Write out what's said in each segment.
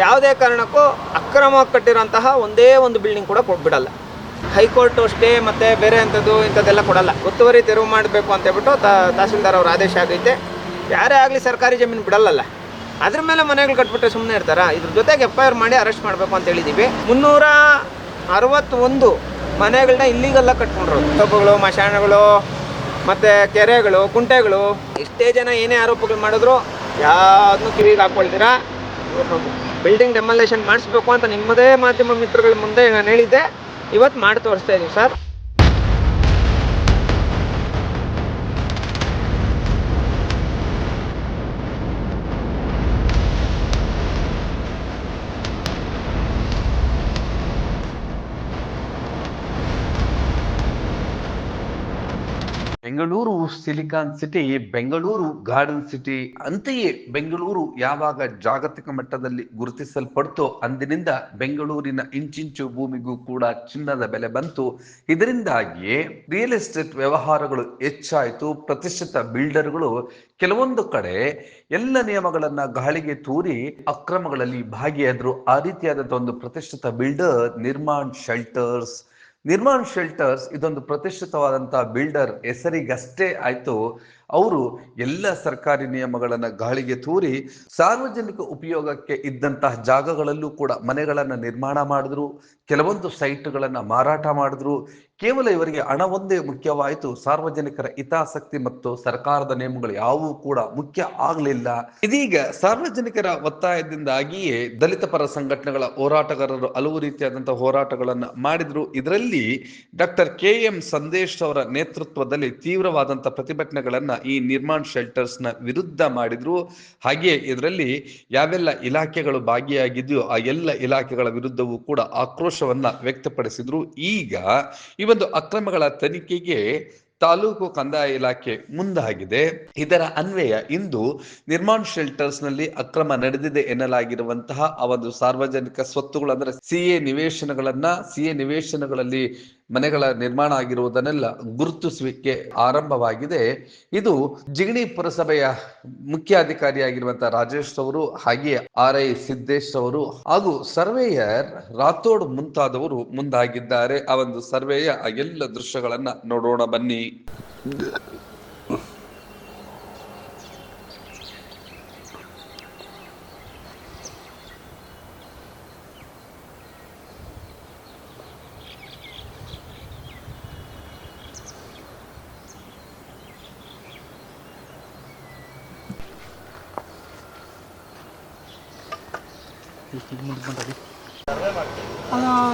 ಯಾವುದೇ ಕಾರಣಕ್ಕೂ ಅಕ್ರಮವಾಗಿ ಕಟ್ಟಿರೋಂತಹ ಒಂದೇ ಒಂದು ಬಿಲ್ಡಿಂಗ್ ಕೂಡ ಕೊಟ್ಬಿಡಲ್ಲ ಹೈಕೋರ್ಟು ಸ್ಟೇ ಮತ್ತು ಬೇರೆ ಅಂಥದ್ದು ಇಂಥದ್ದೆಲ್ಲ ಕೊಡಲ್ಲ. ಒತ್ತುವರಿ ತೆರವು ಮಾಡಬೇಕು ಅಂತ ಹೇಳ್ಬಿಟ್ಟು ತಹಸೀಲ್ದಾರ್ ಅವ್ರ ಆದೇಶ ಆಗೈತೆ. ಯಾರೇ ಆಗಲಿ ಸರ್ಕಾರಿ ಜಮೀನು ಬಿಡಲ್ಲಲ್ಲ. ಅದ್ರ ಮೇಲೆ ಮನೆಗಳು ಕಟ್ಬಿಟ್ರೆ ಸುಮ್ಮನೆ ಇರ್ತಾರಾ? ಇದ್ರ ಜೊತೆಗೆ ಎಫ್ ಐ ಆರ್ ಮಾಡಿ ಅರೆಸ್ಟ್ ಮಾಡಬೇಕು ಅಂತ ಹೇಳಿದ್ದೀವಿ ಮುನ್ನೂರ ಅರವತ್ತೊಂದು ಮನೆಗಳನ್ನ ಇಲ್ಲಿಗೆಲ್ಲ ಕಟ್ಕೊಂಡಿರೋದು ತಪ್ಪುಗಳು ಮಶಾನಗಳು, ಮತ್ತು ಕೆರೆಗಳು, ಕುಂಟೆಗಳು. ಎಷ್ಟೇ ಜನ ಏನೇ ಆರೋಪಗಳು ಮಾಡಿದ್ರು, ಯಾವುದನ್ನು ಕಿವಿಗೆ ಹಾಕ್ಕೊಳ್ತೀರಾ ಬಿಲ್ಡಿಂಗ್ ಡೆಮಾಲೇಷನ್ ಮಾಡಿಸ್ಬೇಕು ಅಂತ ನಿಮ್ಮದೇ ಮಾಧ್ಯಮ ಮಿತ್ರಗಳ ಮುಂದೆ ನಾನು ಹೇಳಿದ್ದೆ. ಇವತ್ತು ಮಾಡಿ ತೋರಿಸ್ತಾ ಇದ್ದೀವಿ sir. Bengaluru silicon city, Bengaluru garden city ಅಂತೆಯೇ ಬೆಂಗಳೂರು ಯಾವಾಗ ಜಾಗತಿಕ ಮಟ್ಟದಲ್ಲಿ ಗುರುತಿಸಲ್ಪಡ್ತೋ ಅಂದಿನಿಂದ ಬೆಂಗಳೂರಿನ ಇಂಚಿಂಚು ಭೂಮಿಗೂ ಕೂಡ ಚಿನ್ನದ ಬೆಲೆ ಬಂತು. ಇದರಿಂದಾಗಿಯೇ ರಿಯಲ್ ಎಸ್ಟೇಟ್ ವ್ಯವಹಾರಗಳು ಹೆಚ್ಚಾಯಿತು. ಪ್ರತಿಷ್ಠಿತ ಬಿಲ್ಡರ್ಗಳು ಕೆಲವೊಂದು ಕಡೆ ಎಲ್ಲ ನಿಯಮಗಳನ್ನ ಗಾಳಿಗೆ ತೂರಿ ಅಕ್ರಮಗಳಲ್ಲಿ ಭಾಗಿಯಾದ್ರು. ಆ ರೀತಿಯಾದಂತಹ ಒಂದು ಪ್ರತಿಷ್ಠಿತ builder, Nirman shelters Nirman shelters ಇದೊಂದು ಪ್ರತಿಷ್ಠಿತವಾದಂತಹ ಬಿಲ್ಡರ್ ಹೆಸರಿಗಷ್ಟೇ ಆಯ್ತು. ಅವರು ಎಲ್ಲ ಸರ್ಕಾರಿ ನಿಯಮಗಳನ್ನು ಗಾಳಿಗೆ ತೂರಿ ಸಾರ್ವಜನಿಕ ಉಪಯೋಗಕ್ಕೆ ಇದ್ದಂತಹ ಜಾಗಗಳಲ್ಲೂ ಕೂಡ ಮನೆಗಳನ್ನು ನಿರ್ಮಾಣ ಮಾಡಿದ್ರು, ಕೆಲವೊಂದು ಸೈಟ್ಗಳನ್ನು ಮಾರಾಟ ಮಾಡಿದ್ರು. ಕೇವಲ ಇವರಿಗೆ ಹಣ ಒಂದೇ ಮುಖ್ಯವಾಯಿತು. ಸಾರ್ವಜನಿಕರ ಹಿತಾಸಕ್ತಿ ಮತ್ತು ಸರ್ಕಾರದ ನಿಯಮಗಳು ಯಾವುವು ಕೂಡ ಮುಖ್ಯ ಆಗಲಿಲ್ಲ. ಇದೀಗ ಸಾರ್ವಜನಿಕರ ಒತ್ತಾಯದಿಂದಾಗಿಯೇ ದಲಿತ ಪರ ಸಂಘಟನೆಗಳ ಹೋರಾಟಗಾರರು ಹಲವು ರೀತಿಯಾದಂತಹ ಹೋರಾಟಗಳನ್ನು ಮಾಡಿದ್ರು. ಇದರಲ್ಲಿ ಡಾಕ್ಟರ್ ಕೆ ಎಂ ಸಂದೇಶ್ ಅವರ ನೇತೃತ್ವದಲ್ಲಿ ತೀವ್ರವಾದಂತಹ ಪ್ರತಿಭಟನೆಗಳನ್ನ ಈ ನಿರ್ಮಾಣ್ ಶೆಲ್ಟರ್ಸ್ನ ವಿರುದ್ಧ ಮಾಡಿದ್ರು. ಹಾಗೆಯೇ ಇದರಲ್ಲಿ ಯಾವೆಲ್ಲ ಇಲಾಖೆಗಳು ಭಾಗಿಯಾಗಿದೆಯೋ ಆ ಎಲ್ಲ ಇಲಾಖೆಗಳ ವಿರುದ್ಧವೂ ಕೂಡ ಆಕ್ರೋಶವನ್ನ ವ್ಯಕ್ತಪಡಿಸಿದ್ರು. ಈಗ ಈ ಒಂದು ಅಕ್ರಮಗಳ ತನಿಖೆಗೆ ತಾಲೂಕು ಕಂದಾಯ ಇಲಾಖೆ ಮುಂದಾಗಿದೆ. ಇದರ ಅನ್ವಯ ಇಂದು ನಿರ್ಮಾಣ್ ಶೆಲ್ಟರ್ಸ್ನಲ್ಲಿ ಅಕ್ರಮ ನಡೆದಿದೆ ಎನ್ನಲಾಗಿರುವಂತಹ ಆ ಒಂದು ಸಾರ್ವಜನಿಕ ಸ್ವತ್ತುಗಳು ಅಂದ್ರೆ ಸಿ ಎ ನಿವೇಶನಗಳನ್ನ, ಸಿ ಎ ನಿವೇಶನಗಳಲ್ಲಿ ಮನೆಗಳ ನಿರ್ಮಾಣ ಆಗಿರುವುದನ್ನೆಲ್ಲ ಗುರುತಿಸುವಿಕೆ ಆರಂಭವಾಗಿದೆ. ಇದು ಜಿಗಣಿ ಪುರಸಭೆಯ ಮುಖ್ಯಾಧಿಕಾರಿಯಾಗಿರುವಂತಹ ರಾಜೇಶ್ ಅವರು ಹಾಗೆಯೇ ಆರ್ ಐ ಸಿದ್ದೇಶ್ ಅವರು ಹಾಗೂ ಸರ್ವೇಯರ್ ರಾಥೋಡ್ ಮುಂತಾದವರು ಮುಂದಾಗಿದ್ದಾರೆ. ಆ ಒಂದು ಸರ್ವೆಯ ಎಲ್ಲ ದೃಶ್ಯಗಳನ್ನ ನೋಡೋಣ ಬನ್ನಿ.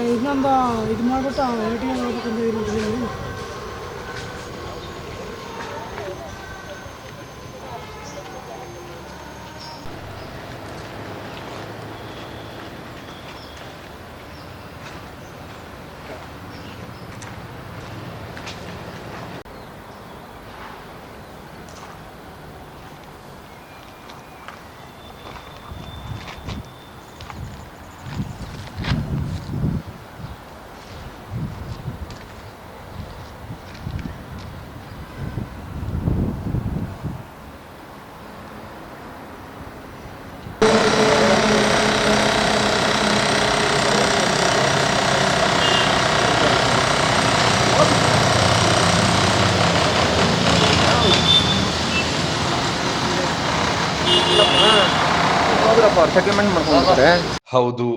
ಇನ್ನೊಂದು ಇದು ಮಾಡ್ಬಿಟ್ಟು ಎ ಟಿ ಎಂ ಹೋಗ್ಬೇಕಂತ ಹೌದು.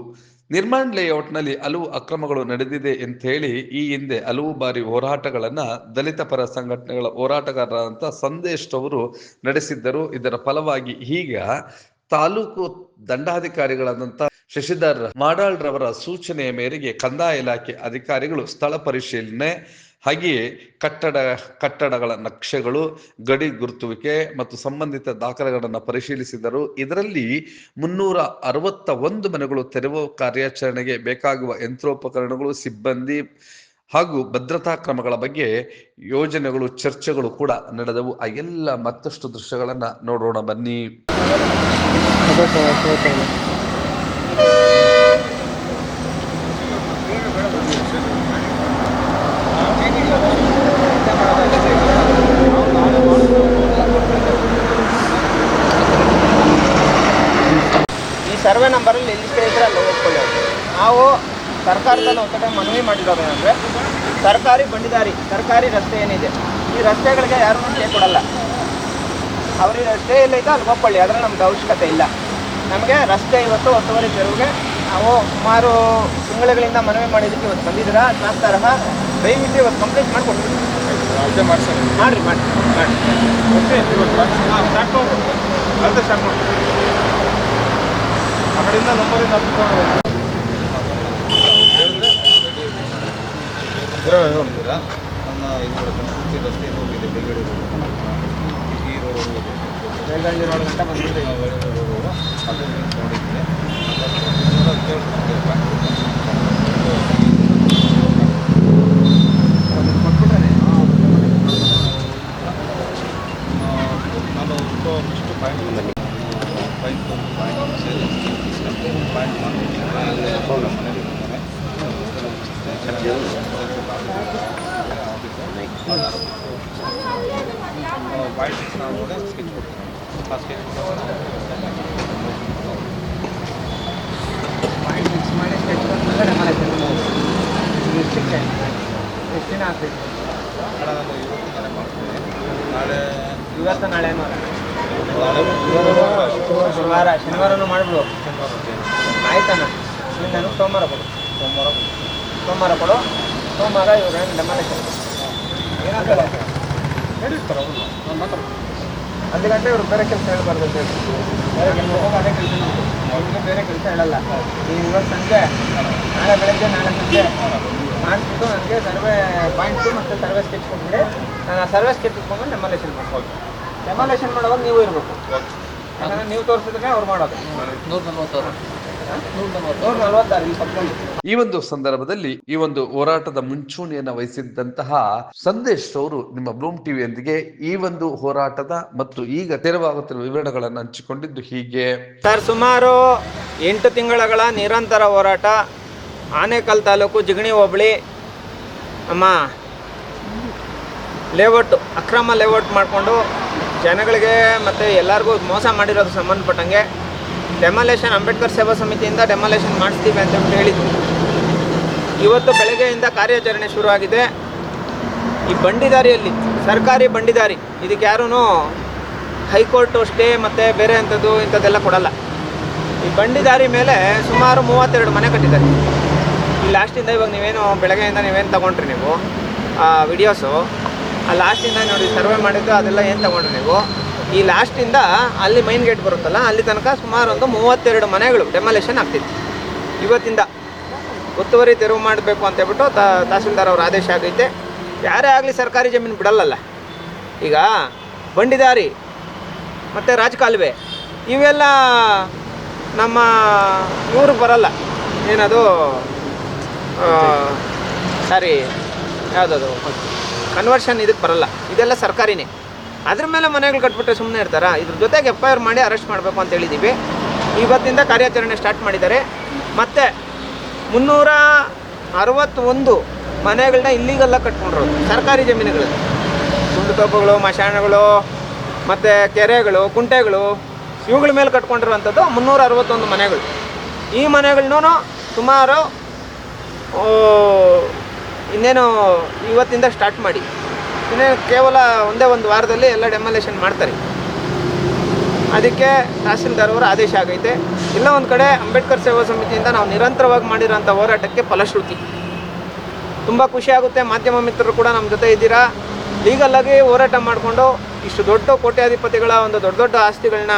ನಿರ್ಮಾಣ್ ಲೇಔಟ್ನಲ್ಲಿ ಹಲವು ಅಕ್ರಮಗಳು ನಡೆದಿದೆ ಅಂತ ಹೇಳಿ ಈ ಹಿಂದೆ ಹಲವು ಬಾರಿ ಹೋರಾಟಗಳನ್ನ ದಲಿತ ಪರ ಸಂಘಟನೆಗಳ ಹೋರಾಟಗಾರರಂತ ಸಂದೇಶ್ ಅವರು ನಡೆಸಿದ್ದರು. ಇದರ ಫಲವಾಗಿ ಈಗ ತಾಲೂಕು ದಂಡಾಧಿಕಾರಿಗಳಾದಂತ ಶಶಿಧರ್ ಮಾಡಾಳ್ ರವರ ಸೂಚನೆಯ ಮೇರೆಗೆ ಕಂದಾಯ ಇಲಾಖೆ ಅಧಿಕಾರಿಗಳು ಸ್ಥಳ ಪರಿಶೀಲನೆ ಹಾಗೆಯೇ ಕಟ್ಟಡ, ಕಟ್ಟಡಗಳ ನಕ್ಷೆಗಳು, ಗಡಿ ಗುರುತುವಿಕೆ ಮತ್ತು ಸಂಬಂಧಿತ ದಾಖಲೆಗಳನ್ನು ಪರಿಶೀಲಿಸಿದರು ಇದರಲ್ಲಿ ಮುನ್ನೂರ ಅರವತ್ತ ಒಂದು ಮನೆಗಳು ತೆರವು ಕಾರ್ಯಾಚರಣೆಗೆ ಬೇಕಾಗುವ ಯಂತ್ರೋಪಕರಣಗಳು, ಸಿಬ್ಬಂದಿ ಹಾಗೂ ಭದ್ರತಾ ಕ್ರಮಗಳ ಬಗ್ಗೆ ಯೋಜನೆಗಳು, ಚರ್ಚೆಗಳು ಕೂಡ ನಡೆದವು. ಆ ಎಲ್ಲ ಮತ್ತಷ್ಟು ದೃಶ್ಯಗಳನ್ನು ನೋಡೋಣ ಬನ್ನಿ ಈ ಸರ್ವೆ ನಂಬರಲ್ಲಿ ಎಲ್ಲಿ ಇಷ್ಟೇ ಇದ್ರೆ ಅಲ್ಲಿ ಒಪ್ಕೊಳ್ಳಿ ಅವ್ರು. ನಾವು ಸರ್ಕಾರದಲ್ಲಿ ಒಂದು ಕಡೆ ಮನವಿ ಏನಂದ್ರೆ ಸರ್ಕಾರಿ ಬಂಡಿದಾರಿ ಸರ್ಕಾರಿ ರಸ್ತೆ ಏನಿದೆ ಈ ರಸ್ತೆಗಳಿಗೆ ಯಾರು ಸ್ಟೇ ಕೊಡಲ್ಲ. ಅವ್ರಿಗೆ ರಸ್ತೆ ಇದೆ ಅಲ್ಲಿ ಒಪ್ಪಳ್ಳಿ ಅದ್ರ ನಮ್ಗೆ ಅವಶ್ಯಕತೆ ಇಲ್ಲ. ನಮಗೆ ರಸ್ತೆ ಇವತ್ತು ಒತ್ತುವರಿ ತೆರವಿಗೆ ನಾವು ಸುಮಾರು ತಿಂಗಳುಗಳಿಂದ ಮನವಿ ಮಾಡಿದ್ದಕ್ಕೆ ಇವತ್ತು ಬಂದಿದ್ದೀರಾ ಹದಿನಾಲ್ಕು ತರಹ ದಯವಿಟ್ಟು ಇವತ್ತು ಕಂಪ್ಲೀಟ್ ಮಾಡಿಕೊಡ್ತೀವಿ. ಮಾಡಿರಿ ಮಾಡಿ ಮಾಡಿ ಓಕೆ ಇವತ್ತು ಸ್ಟಾರ್ಟ್ ಮಾಡ್ಬೋದು ಅಳತೆ ಸ್ಟಾರ್ಟ್ ಮಾಡ್ಬೋದು ಆ ಕಡೆಯಿಂದ ನಂಬರಿಂದ ಹತ್ಕೊಂಡು ಹೋಗ್ತೀರಾ ನನ್ನ ಇದು ರಸ್ತೆ ಹೋಗಿದೆ ಬೆಳಗಡೆ ಈ ರೋಡ್ ಹೋಗಿದೆ. ಬೆಳಗಳ್ಳಿ ರೋಡ್ ಗಂಟ ಬಂದಿದೆ ಅದು ನೋಡಿದ್ದೀನಿ ನಾನು ಇಷ್ಟು ಪಾಯಿಂಟ್ ಪಾಯಿಂಟ್ ಪಾಯಿಂಟ್ ಸೇರಿ ಪಾಯಿಂಟ್ ಮಾಡಿ ಮನೇಲಿ ಪಾಯಿಂಟ್ ನಾವು ಸ್ಕೆಚ್ ಕೊಡ್ತೀನಿ ಆ ಸ್ಕೆಚ್ ಪಾಯಿಂಟ್ ಫಿಕ್ಸ್ ಮಾಡಿ ಸ್ಕೆಚ್ ಇವತ್ತು ನಾಳೆ ಇವತ್ತು ನಾಳೆ ಶನಿವಾರ ಶನಿವಾರನೂ ಮಾಡ್ಬಿಡು ಆಯ್ತಾನ ನೀನು ಸೋಮವಾರ ಕೊಡು ಸೋಮವಾರ ಸೋಮವಾರ ಕೊಡು ಸೋಮವಾರ ಇವ್ರು ಡೆಮಾಲಿಷನ್ ಏನಾಗಲ್ಲ ಹೇಳಿರ್ತಾರೆ ಅವರು. ನಾನು ಮಾತಾಡ್ತೀನಿ ಹತ್ತು ಗಂಟೆ ಇವ್ರು ಬೇರೆ ಕೆಲಸ ಹೇಳ್ಬಾರ್ದು ಅಂತ ಹೇಳಿ ಬೇರೆ ಕೆಲಸ ಹೋಗಿ ಅದೇ ಕೆಲಸ ಅವ್ರಿಗೆ ಬೇರೆ ಕೆಲಸ ಹೇಳಲ್ಲ. ನೀವು ಇವತ್ತು ಸಂಜೆ ನಾಳೆ ಬೆಳಗ್ಗೆ ನಾಳೆ ಸಂಜೆ. ಮಾಡಿಸ್ಬಿಟ್ಟು ನನಗೆ ಸರ್ವೆ ಪಾಯಿಂಟ್ಸು ಮತ್ತು ಸರ್ವೆ ಸ್ಕೆಚ್ ಕೊಟ್ಬಿಡಿ ನಾನು ಆ ಸರ್ವೆ ಸ್ಕೆಚ್ ಇಟ್ಕೊಂಡು ಡೆಮಾಲೇಷನ್ ಮಾಡ್ಕೊಳ್ತೀನಿ. ಡೆಮಾಲೇಷನ್ ಮಾಡೋವಾಗ ನೀವು ಇರಬೇಕು. ಯಾಕಂದ್ರೆ ನೀವು ತೋರಿಸಿದ್ರೆ ಅವ್ರು ಮಾಡೋದು. ನೂರ ನಲ್ವತ್ತು ಈ ಒಂದು ಸಂದರ್ಭದಲ್ಲಿ ಈ ಒಂದು ಹೋರಾಟದ ಮುಂಚೂಣಿಯನ್ನು ವಹಿಸಿದ್ದಂತಹ ಸಂದೇಶ್ ಅವರು ನಿಮ್ಮ ಬ್ಲೂಮ್ ಟಿವಿಯೊಂದಿಗೆ ಈ ಒಂದು ಹೋರಾಟದ ಮತ್ತು ಈಗ ತೆರವಾಗುತ್ತಿರುವ ವಿವರಣೆಗಳನ್ನು ಹಂಚಿಕೊಂಡಿದ್ದು ಹೀಗೆ. ಸರ್, ಸುಮಾರು ಎಂಟು ತಿಂಗಳಗಳ ನಿರಂತರ ಹೋರಾಟ ಆನೇಕಲ್ ತಾಲೂಕು ಜಿಗಣಿ ಹೋಬಳಿ, ನಮ್ಮ ಲೇಔಟ್ ಅಕ್ರಮ ಲೇಔಟ್ ಮಾಡಿಕೊಂಡು ಜನಗಳಿಗೆ ಮತ್ತು ಎಲ್ಲರಿಗೂ ಮೋಸ ಮಾಡಿರೋದು ಸಂಬಂಧಪಟ್ಟಂಗೆ ಡೆಮಾಲೇಷನ್ ಅಂಬೇಡ್ಕರ್ ಸೇವಾ ಸಮಿತಿಯಿಂದ ಡೆಮಾಲೇಷನ್ ಮಾಡಿಸ್ತೀವಿ ಅಂತ ಹೇಳಿದ್ವಿ ಇವತ್ತು ಬೆಳಗ್ಗೆಯಿಂದ ಕಾರ್ಯಾಚರಣೆ ಶುರುವಾಗಿದೆ ಈ ಬಂಡಿದಾರಿಯಲ್ಲಿ ಸರ್ಕಾರಿ ಬಂಡಿದಾರಿ ಇದಕ್ಕೆ ಯಾರೂ ಹೈಕೋರ್ಟು ಸ್ಟೇ ಮತ್ತು ಬೇರೆ ಅಂಥದ್ದು ಇಂಥದ್ದೆಲ್ಲ ಕೊಡಲ್ಲ ಈ ಬಂಡಿದಾರಿ ಮೇಲೆ ಸುಮಾರು ಮೂವತ್ತೆರಡು ಮನೆ ಕಟ್ಟಿದ್ದಾರೆ ಈ ಲಾಸ್ಟಿಂದ ಇವಾಗ ನೀವೇನು ಬೆಳಗ್ಗೆಯಿಂದ ನೀವೇನು ತಗೊಂಡ್ರಿ ನೀವು ಆ ವಿಡಿಯೋಸು ಆ ಲಾಸ್ಟಿಂದ ನೋಡಿ ಸರ್ವೆ ಮಾಡಿದ್ದು ಅದೆಲ್ಲ ಏನು ತಗೊಂಡ್ರಿ ನೀವು ಈ ಲಾಸ್ಟಿಂದ ಅಲ್ಲಿ ಮೈನ್ ಗೇಟ್ ಬರುತ್ತಲ್ಲ, ಅಲ್ಲಿ ತನಕ ಸುಮಾರು ಒಂದು ಮೂವತ್ತೆರಡು ಮನೆಗಳು ಡೆಮಾಲೇಷನ್ ಆಗ್ತಿತ್ತು. ಇವತ್ತಿಂದ ಒತ್ತುವರಿ ತೆರವು ಮಾಡಬೇಕು ಅಂತ ಹೇಳ್ಬಿಟ್ಟು ತಹಸೀಲ್ದಾರ್ ಅವ್ರ ಆದೇಶ ಆಗೈತೆ. ಯಾರೇ ಆಗಲಿ ಸರ್ಕಾರಿ ಜಮೀನು ಬಿಡಲ್ಲಲ್ಲ. ಈಗ ಬಂಡಿದಾರಿ, ಮತ್ತು ರಾಜಕಾಲುವೆ, ಇವೆಲ್ಲ ನಮ್ಮ ಊರು ಬರಲ್ಲ. ಏನದು ಸಾರಿ ಯಾವುದದು ಕನ್ವರ್ಷನ್ ಇದಕ್ಕೆ ಬರಲ್ಲ. ಇದೆಲ್ಲ ಸರ್ಕಾರಿನೇ. ಅದ್ರ ಮೇಲೆ ಮನೆಗಳು ಕಟ್ಬಿಟ್ರೆ ಸುಮ್ಮನೆ ಇರ್ತಾರ? ಇದ್ರ ಜೊತೆಗೆ ಎಫ್ ಐ ಆರ್ ಮಾಡಿ ಅರೆಸ್ಟ್ ಮಾಡಬೇಕು ಅಂತ ಹೇಳಿದ್ದೀವಿ ಇವತ್ತಿಂದ ಕಾರ್ಯಾಚರಣೆ ಸ್ಟಾರ್ಟ್ ಮಾಡಿದ್ದಾರೆ. ಮತ್ತು ಮುನ್ನೂರ ಅರವತ್ತೊಂದು ಮನೆಗಳನ್ನ ಇಲ್ಲಿಗೆಲ್ಲ ಕಟ್ಕೊಂಡಿರೋದು ಸರ್ಕಾರಿ ಜಮೀನುಗಳು ಗುಂಡು ತೋಪುಗಳು, ಮಶಾಣಗಳು, ಮತ್ತು ಕೆರೆಗಳು, ಕುಂಟೆಗಳು, ಇವುಗಳ ಮೇಲೆ ಕಟ್ಕೊಂಡಿರುವಂಥದ್ದು ಮುನ್ನೂರ ಅರವತ್ತೊಂದು ಮನೆಗಳು. ಈ ಮನೆಗಳನ್ನೂ ಸುಮಾರು ಇನ್ನೇನು ಇವತ್ತಿಂದ ಸ್ಟಾರ್ಟ್ ಮಾಡಿ. ಇನ್ನೇನು ಕೇವಲ ಒಂದೇ ಒಂದು ವಾರದಲ್ಲಿ ಎಲ್ಲ ಡೆಮಾಲೇಷನ್ ಮಾಡ್ತಾರೆ. ಅದಕ್ಕೆ ತಹಸೀಲ್ದಾರ್ ಅವರ ಆದೇಶ ಆಗೈತೆ. ಇಲ್ಲ ಒಂದು ಕಡೆ ಅಂಬೇಡ್ಕರ್ ಸೇವಾ ಸಮಿತಿಯಿಂದ ನಾವು ನಿರಂತರವಾಗಿ ಮಾಡಿರೋಂಥ ಹೋರಾಟಕ್ಕೆ ಫಲಶ್ರುತಿ. ತುಂಬ ಖುಷಿ ಆಗುತ್ತೆ. ಮಾಧ್ಯಮ ಮಿತ್ರರು ಕೂಡ ನಮ್ಮ ಜೊತೆ ಇದ್ದೀರಾ? ಲೀಗಲ್ಲಾಗಿ ಹೋರಾಟ ಮಾಡಿಕೊಂಡು ಇಷ್ಟು ದೊಡ್ಡ ಕೋಟ್ಯಾಧಿಪತಿಗಳ ಒಂದು ದೊಡ್ಡ ದೊಡ್ಡ ಆಸ್ತಿಗಳನ್ನ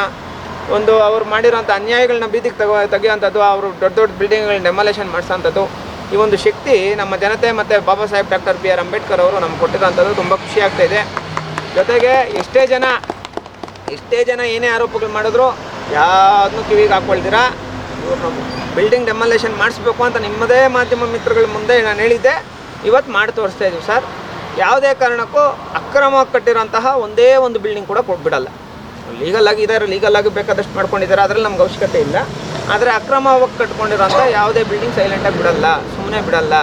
ಒಂದು ಅವ್ರು ಮಾಡಿರೋಂಥ ಅನ್ಯಾಯಗಳನ್ನ ಬೀದಿಗೆ ತಗೋ ತೆಗೆಯೋಂಥದ್ದು ಅವರು ದೊಡ್ಡ ದೊಡ್ಡ ಬಿಲ್ಡಿಂಗ್ಗಳನ್ನ ಡೆಮಾಲೇಷನ್ ಮಾಡಿಸೋಂಥದ್ದು ಈ ಒಂದು ಶಕ್ತಿ ನಮ್ಮ ಜನತೆ ಮತ್ತು Baba Saheb doctor B R Ambedkar ಅವರು ನಮ್ಗೆ ಕೊಟ್ಟಿರೋಂಥದ್ದು ತುಂಬ ಖುಷಿ ಆಗ್ತಾ ಇದೆ. ಜೊತೆಗೆ ಎಷ್ಟೇ ಜನ ಎಷ್ಟೇ ಜನ ಏನೇ ಆರೋಪಗಳು ಮಾಡಿದ್ರು ಯಾವುದನ್ನು ಕಿವಿಗೆ ಹಾಕ್ಕೊಳ್ತೀರಾ ಬಿಲ್ಡಿಂಗ್ ಡೆಮಾಲೇಷನ್ ಮಾಡಿಸ್ಬೇಕು ಅಂತ ನಿಮ್ಮದೇ ಮಾಧ್ಯಮ ಮಿತ್ರಗಳ ಮುಂದೆ ನಾನು ಹೇಳಿದ್ದೆ. ಇವತ್ತು ಮಾಡಿ ತೋರಿಸ್ತಾ ಇದ್ದೀವಿ ಸರ್. ಯಾವುದೇ ಕಾರಣಕ್ಕೂ ಅಕ್ರಮವಾಗಿ ಕಟ್ಟಿರೋಂತಹ ಒಂದೇ ಒಂದು ಬಿಲ್ಡಿಂಗ್ ಕೂಡ ಕೊಟ್ಬಿಡಲ್ಲ. ಲೀಗಲ್ ಆಗಿ ಇದ್ದಾರೆ ಲೀಗಲ್ ಆಗಿ ಬೇಕಾದಷ್ಟು ಮಾಡ್ಕೊಂಡಿದ್ದಾರೆ. ಅದರಲ್ಲಿ ನಮ್ಗೆ ಅವಶ್ಯಕತೆ ಇಲ್ಲ. ಆದರೆ ಅಕ್ರಮವಾಗಿ ಕಟ್ಕೊಂಡಿರೋಂಥ ಯಾವುದೇ ಬಿಲ್ಡಿಂಗ್ ಸೈಲೆಂಟಾಗಿ ಬಿಡಲ್ಲ ಸುಮ್ಮನೆ ಬಿಡಲ್ಲ.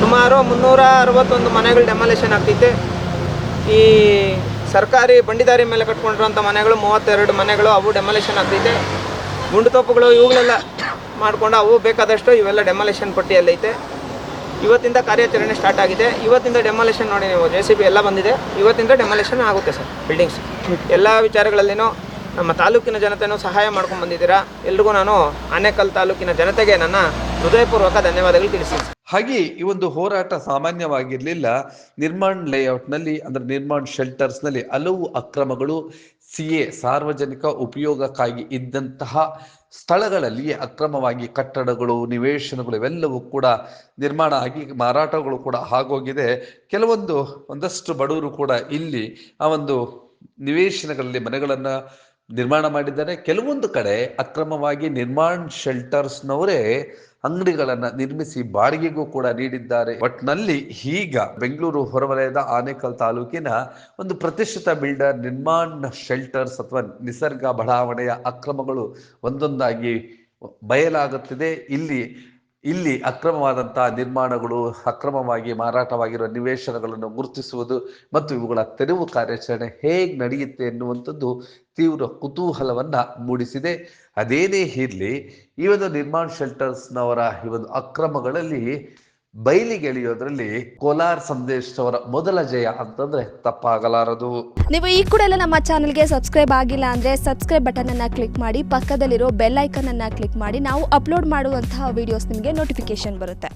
ಸುಮಾರು ಮುನ್ನೂರ ಅರವತ್ತೊಂದು ಮನೆಗಳು ಡೆಮಾಲೇಷನ್ ಆಗ್ತೈತೆ. ಈ ಸರ್ಕಾರಿ ಬಂಡಿದಾರಿ ಮೇಲೆ ಕಟ್ಕೊಂಡಿರೋಂಥ ಮನೆಗಳು, ಮೂವತ್ತೆರಡು ಮನೆಗಳು ಅವು ಡೆಮಾಲೇಷನ್ ಆಗ್ತೈತೆ. ಗುಂಡುತೋಪುಗಳು ಇವುಗಳೆಲ್ಲ ಮಾಡಿಕೊಂಡು ಅವು ಬೇಕಾದಷ್ಟು ಇವೆಲ್ಲ ಡೆಮಾಲೇಷನ್ ಪಟ್ಟಿಯಲ್ಲೈತೆ. ಇವತ್ತಿಂದ ಕಾರ್ಯಾಚರಣೆ ಸ್ಟಾರ್ಟ್ ಆಗಿದೆ. ಇವತ್ತಿಂದ ಡೆಮಾಲೇಷನ್ ನೋಡಿ ನೀವು ಜೆ ಸಿ ಬಿ ಎಲ್ಲ ಬಂದಿದೆ. ಇವತ್ತಿಂದ ಡೆಮಾಲೇಷನ್ ಆಗುತ್ತೆ ಸರ್ ಬಿಲ್ಡಿಂಗ್ಸ್ ಎಲ್ಲ ವಿಚಾರಗಳಲ್ಲಿನೂ ನಮ್ಮ ತಾಲೂಕಿನ ಜನತೆನೂ ಸಹಾಯ ಮಾಡ್ಕೊಂಡು ಬಂದಿದ್ದೀರಾ? ಎಲ್ರಿಗೂ ನಾನು ಆನೇಕಲ್ ತಾಲೂಕಿನ ಜನತೆಗೆ ನನ್ನ ಹೃದಯಪೂರ್ವಕ ಧನ್ಯವಾದಗಳು ತಿಳಿಸ್ತೀನಿ. ಹಾಗೆ ಈ ಒಂದು ಹೋರಾಟ ಸಾಮಾನ್ಯವಾಗಿರಲಿಲ್ಲ. ನಿರ್ಮಾಣ್ ಲೇಔಟ್ನಲ್ಲಿ ಅಂದರೆ ನಿರ್ಮಾಣ್ ಶೆಲ್ಟರ್ಸ್ನಲ್ಲಿ ಹಲವು ಅಕ್ರಮಗಳು ಸಿ ಎ ಸಾರ್ವಜನಿಕ ಉಪಯೋಗಕ್ಕಾಗಿ ಇದ್ದಂತಹ ಸ್ಥಳಗಳಲ್ಲಿ ಅಕ್ರಮವಾಗಿ ಕಟ್ಟಡಗಳು, ನಿವೇಶನಗಳು ಇವೆಲ್ಲವೂ ಕೂಡ ನಿರ್ಮಾಣ ಆಗಿ ಮಾರಾಟಗಳು ಕೂಡ ಆಗೋಗಿದೆ. ಕೆಲವೊಂದು, ಒಂದಷ್ಟು ಬಡವರು ಕೂಡ ಇಲ್ಲಿ ಆ ಒಂದು ನಿವೇಶನಗಳಲ್ಲಿ ಮನೆಗಳನ್ನ ನಿರ್ಮಾಣ ಮಾಡಿದ್ದಾರೆ. ಕೆಲವೊಂದು ಕಡೆ ಅಕ್ರಮವಾಗಿ ನಿರ್ಮಾಣ ಶೆಲ್ಟರ್ಸ್ನವರೇ ಅಂಗಡಿಗಳನ್ನ ನಿರ್ಮಿಸಿ ಬಾಡಿಗೆಗೂ ಕೂಡ ನೀಡಿದ್ದಾರೆ. ಒಟ್ನಲ್ಲಿ ಈಗ ಬೆಂಗಳೂರು ಹೊರವಲಯದ ಆನೇಕಲ್ ತಾಲೂಕಿನ ಒಂದು ಪ್ರತಿಷ್ಠಿತ ಬಿಲ್ಡರ್ ನಿರ್ಮಾಣ ಶೆಲ್ಟರ್ಸ್ ಅಥವಾ ನಿಸರ್ಗ ಬಡಾವಣೆಯ ಅಕ್ರಮಗಳು ಒಂದೊಂದಾಗಿ ಬಯಲಾಗುತ್ತಿದೆ. ಇಲ್ಲಿ ಇಲ್ಲಿ ಅಕ್ರಮವಾದಂತಹ ನಿರ್ಮಾಣಗಳು ಅಕ್ರಮವಾಗಿ ಮಾರಾಟವಾಗಿರುವ ನಿವೇಶನಗಳನ್ನು ಗುರುತಿಸುವುದು ಮತ್ತು ಇವುಗಳ ತೆರವು ಕಾರ್ಯಾಚರಣೆ ಹೇಗೆ ನಡೆಯುತ್ತೆ ಎನ್ನುವಂಥದ್ದು ತೀವ್ರ ಕುತೂಹಲವನ್ನು ಮೂಡಿಸಿದೆ. ಅದೇನೇ ಇರಲಿ, ಈ ಒಂದು ನಿರ್ಮಾಣ ಶೆಲ್ಟರ್ಸ್ನವರ ಈ ಒಂದು ಅಕ್ರಮಗಳಲ್ಲಿ ಬಯಲಿಗೆ ಎಳೆಯೋದ್ರಲ್ಲಿ ಕೋಲಾರ್ ಸಂದೇಶ್ ಅವರ ಮೊದಲ ಜಯ ಅಂತಂದ್ರೆ ತಪ್ಪಾಗಲಾರದು. ನೀವು ಈ ಕೂಡ ಎಲ್ಲ ನಮ್ಮ ಚಾನೆಲ್ಗೆ ಸಬ್ಸ್ಕ್ರೈಬ್ ಆಗಿಲ್ಲ ಅಂದ್ರೆ ಸಬ್ಸ್ಕ್ರೈಬ್ ಬಟನ್ ಅನ್ನ ಕ್ಲಿಕ್ ಮಾಡಿ, ಪಕ್ಕದಲ್ಲಿರೋ ಬೆಲ್ ಐಕನನ್ನು ಕ್ಲಿಕ್ ಮಾಡಿ, ನಾವು ಅಪ್ಲೋಡ್ ಮಾಡುವಂತಹ ವಿಡಿಯೋಸ್ ನಿಮಗೆ ನೋಟಿಫಿಕೇಶನ್ ಬರುತ್ತೆ.